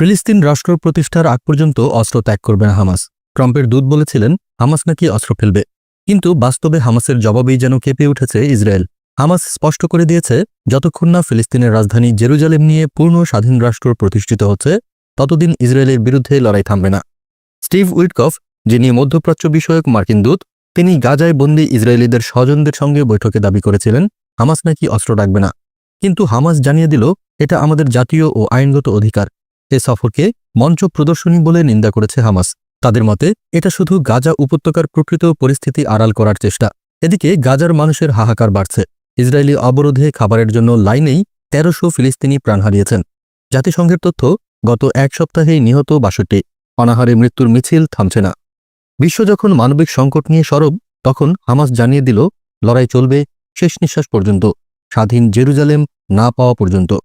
ফিলিস্তিন রাষ্ট্র প্রতিষ্ঠার আগ পর্যন্ত অস্ত্র ত্যাগ করবে না হামাস। ট্রাম্পের দূত বলেছিলেন, হামাস নাকি অস্ত্র ফেলবে। কিন্তু বাস্তবে হামাসের জবাবেই যেন কেঁপে উঠেছে ইসরায়েল। হামাস স্পষ্ট করে দিয়েছে, যতক্ষণ না ফিলিস্তিনের রাজধানী জেরুজালেম নিয়ে পূর্ণ স্বাধীন রাষ্ট্র প্রতিষ্ঠিত হচ্ছে, ততদিন ইসরায়েলের বিরুদ্ধে লড়াই থামবে না। স্টিভ উইটকফ, যিনি মধ্যপ্রাচ্য বিষয়ক মার্কিন দূত, তিনি গাজায় বন্দী ইসরায়েলিদের স্বজনদের সঙ্গে বৈঠকে দাবি করেছিলেন, হামাস নাকি অস্ত্র রাখবে না। কিন্তু হামাস জানিয়ে দিল, এটা আমাদের জাতীয় ও আইনগত অধিকার। এ সফরকে মঞ্চ প্রদর্শনী বলে নিন্দা করেছে হামাস। তাদের মতে, এটা শুধু গাজা উপত্যকার প্রকৃত পরিস্থিতি আড়াল করার চেষ্টা। এদিকে গাজার মানুষের হাহাকার বাড়ছে। ইসরায়েলি অবরোধে খাবারের জন্য লাইনেই তেরোশো ফিলিস্তিনি প্রাণ হারিয়েছেন। জাতিসংঘের তথ্য, গত এক সপ্তাহেই নিহত বাষট্টি। অনাহারে মৃত্যুর মিছিল থামছে না। বিশ্ব যখন মানবিক সংকট নিয়ে সরব, তখন হামাস জানিয়ে দিল, লড়াই চলবে শেষ নিঃশ্বাস পর্যন্ত। স্বাধীন জেরুজালেম না পাওয়া পর্যন্ত।